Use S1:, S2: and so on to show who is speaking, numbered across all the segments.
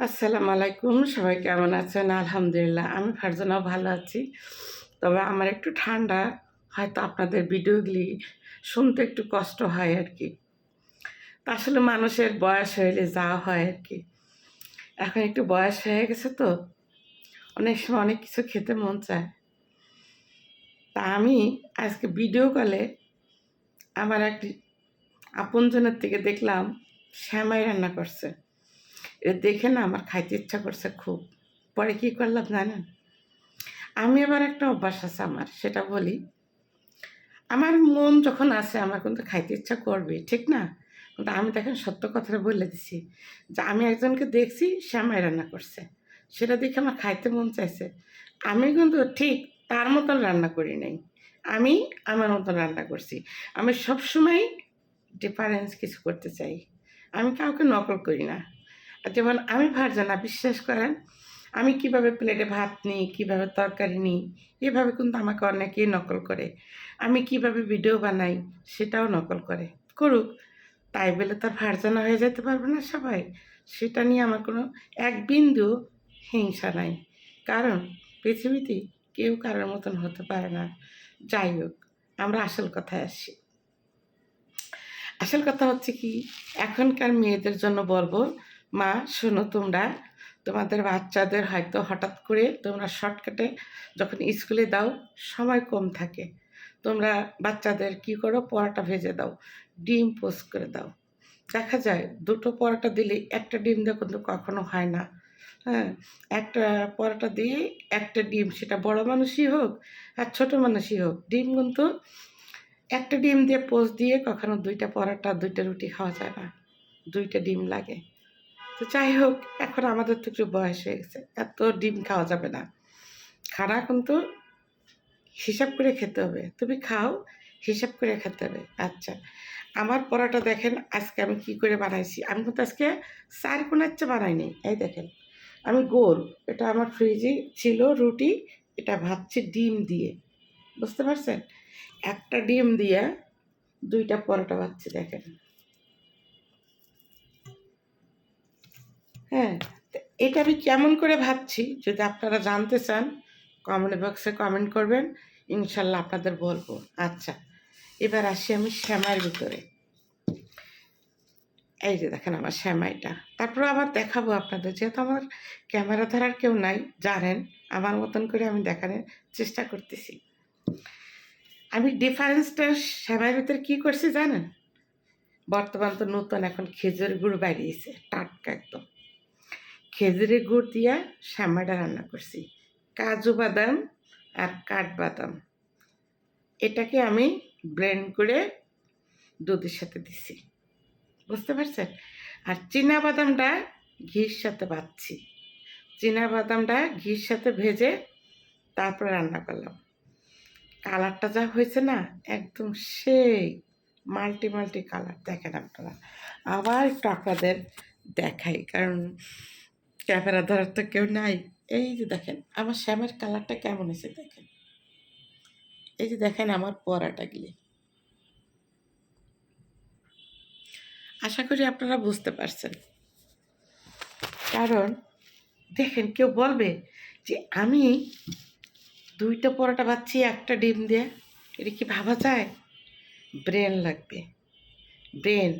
S1: আসসালামু আলাইকুম, সবাই কেমন আছেন? আলহামদুলিল্লাহ, আমি ফারজানাও ভালো আছি। তবে আমার একটু ঠান্ডা, হয়তো আপনাদের ভিডিওগুলি শুনতে একটু কষ্ট হয় আর কি। তা আসলে মানুষের বয়স হইলে যা হয় আর কি। এখন একটু বয়স হয়ে গেছে তো, অনেক সময় অনেক কিছু খেতে মন চায়। তা আমি আজকে ভিডিও কলে আমার একটি আপনজনের থেকে দেখলাম, শ্যামাই রান্না করছে। এটা দেখে না আমার খাইতে ইচ্ছা করছে খুব। পরে কী করলাম জানেন? আমি আবার একটা অভ্যাস আছে আমার, সেটা বলি। আমার মন যখন আসে আমার কিন্তু খাইতে ইচ্ছা করবে, ঠিক না? কিন্তু আমি দেখেন সত্য কথাটা বলে দিছি, যে আমি একজনকে দেখছি, সে আমায় রান্না করছে। সেটা দেখে আমার খাইতে মন চাইছে। আমি কিন্তু ঠিক তার মতন রান্না করি নাই। আমি আমার মতন রান্না করছি। আমি সবসময় ডিফারেন্স কিছু করতে চাই। আমি কাউকে নকল করি না। যেমন আমি ভার্জানা, বিশ্বাস করেন? আমি কীভাবে প্লেটে ভাত নিই, কীভাবে তরকারি নিই, এভাবে কিন্তু আমাকে অনেকেই নকল করে। আমি কীভাবে ভিডিও বানাই, সেটাও নকল করে। করুক, তাই বলে তার ভার্জানা হয়ে যেতে পারবে না সবাই। সেটা নিয়ে আমার কোনো এক বিন্দু হিংসা নাই। কারণ পৃথিবীতে কেউ কারোর মতন হতে পারে না। যাই হোক, আমরা আসল কথায় আসি। আসল কথা হচ্ছে কি, এখনকার মেয়েদের জন্য বলব মা, শোনো তোমরা। তোমাদের বাচ্চাদের হয়তো হঠাৎ করে তোমরা শর্টকাটে যখন স্কুলে দাও, সময় কম থাকে। তোমরা বাচ্চাদের কি করো, পরোটা ভেজে দাও, ডিম পোস্ট করে দাও। দেখা যায়, দুটো পরোটা দিলে একটা ডিম দিয়ে কিন্তু কখনো হয় না। হ্যাঁ একটা পরোটা দিয়ে একটা ডিম, সেটা বড় মানুষই হোক আর ছোট মানুষই হোক, ডিম কিন্তু একটা ডিম দিয়ে পোস্ট দিয়ে কখনো দুইটা পরোটা, দুইটা রুটি খাওয়া যায় না। দুইটা ডিম লাগে। তো যাই হোক, এখন আমাদের তো একটু বয়স হয়ে গেছে। এত ডিম খাওয়া যাবে না। খানা কিন্তু হিসাব করে খেতে হবে। তুমি খাও, হিসাব করে খেতে হবে। আচ্ছা আমার পরোটা দেখেন আজকে আমি কি করে বানাইছি। আমি কিন্তু আজকে চার কোনার চেয়ে বানাইনি এই দেখেন, আমি গোল। এটা আমার ফ্রিজে ছিল রুটি, এটা ভাবছি ডিম দিয়ে। বুঝতে পারছেন? একটা ডিম দিয়ে দুইটা পরোটা ভাবছি দেখেন। হ্যাঁ এটা আমি কেমন করে ভাবছি যদি আপনারা জানতে চান কমেন্ট বক্সে কমেন্ট করবেন, ইনশাল্লাহ আপনাদের বলব। আচ্ছা এবার আসি আমি শ্যামাইয়ের ভিতরে। এই যে দেখেন আমার শ্যামাইটা তারপরে আবার দেখাবো আপনাদের, যেহেতু আমার ক্যামেরা ধরার কেউ নাই, জানেন, আমার মতন করে আমি দেখানোর চেষ্টা করতেছি। আমি ডিফারেন্সটা শ্যামাইয়ের ভিতরে কী করছি জানেন? বর্তমান তো নতুন, এখন খেজুর গুড় বাড়িয়েছে, টাটকা একদম। খেজুরের গুড় দিয়া শ্যামাটা রান্না করছি। কাজু বাদাম আর কাঠবাদাম। এটাকে আমি ব্লেন্ড করে দুধের সাথে দিছি। বুঝতে পারছেন? আর চীনা বাদামটা ঘির সাথে বাচ্ছি চীনা বাদামটা ঘির সাথে ভেজে তারপরে রান্না করলাম। কালারটা যা হয়েছে না, একদম সেই মাল্টি মাল্টি কালার। দেখেন আপনারা, আবার একটু আপনাদের দেখাই, কারণ ক্যামেরা ধরার তো কেউ নাই। এই যে দেখেন, আমার শ্যামের কালারটা কেমন হয়েছে দেখেন। এই যে দেখেন আমার পরাটা গিয়ে আশা করি আপনারা বুঝতে পারছেন। কারণ দেখেন, কেউ বলবে যে, আমি দুইটা পরোটা পাচ্ছি একটা ডিম দিয়ে। এটা কি ভাবা যায়? ব্রেন লাগবে। ব্রেন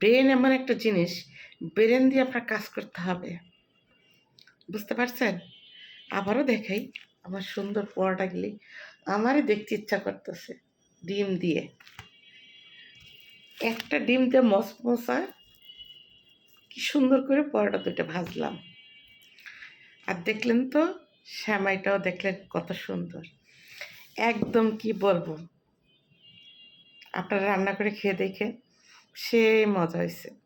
S1: ব্রেন এমন একটা জিনিস, ব্রেন দিয়ে আপনার কাজ করতে হবে। বুঝতে পারছেন? আবারও দেখাই আমার সুন্দর পরোটাগুলি আমারই দেখতে ইচ্ছা করতেছে ডিম দিয়ে। একটা ডিম দিয়ে মশমশা, কি সুন্দর করে পরোটা দুটো ভাজলাম। আর দেখলেন তো, শ্যামাইটাও দেখলেন কত সুন্দর। একদম কি বলব? আপনারা রান্না করে খেয়ে দেখে সে মজা হয়েছে